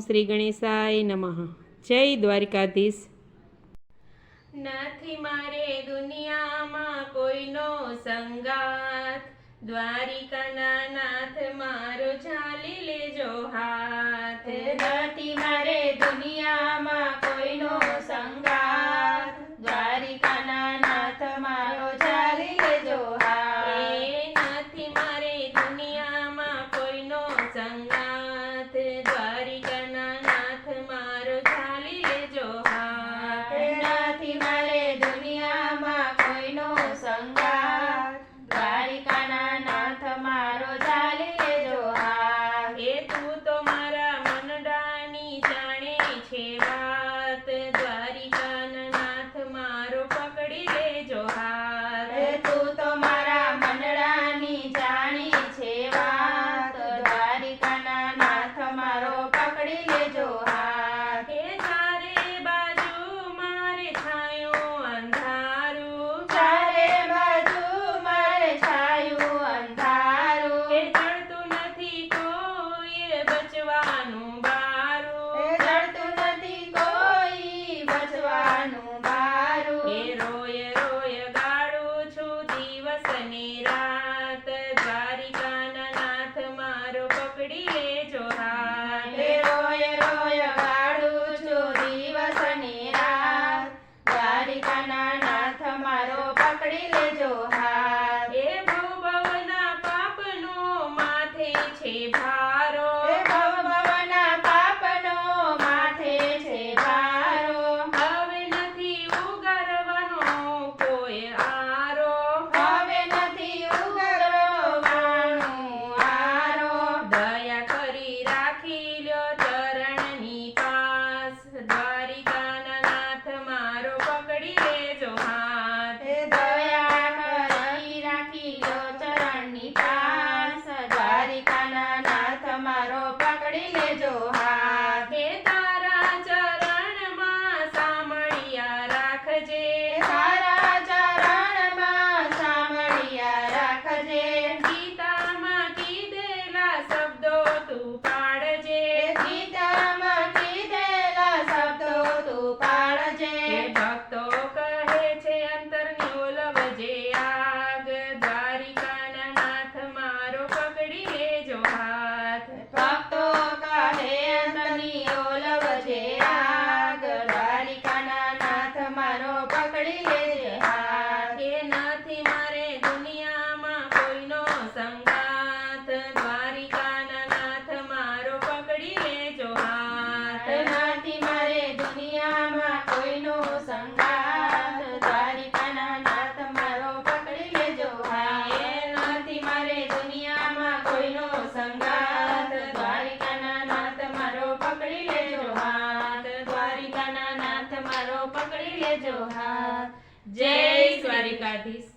શ્રી ગણેશાય નમઃ. જય દ્વારિકાધીશ. નથી મારે દુનિયામાં કોઈનો સંગાત દ્વારિકાના નાથ મારો ચાલી લેજો હાથ. નથી મારે દુનિયામાં पकड़िए जोहार। जय स्वरिकाधीश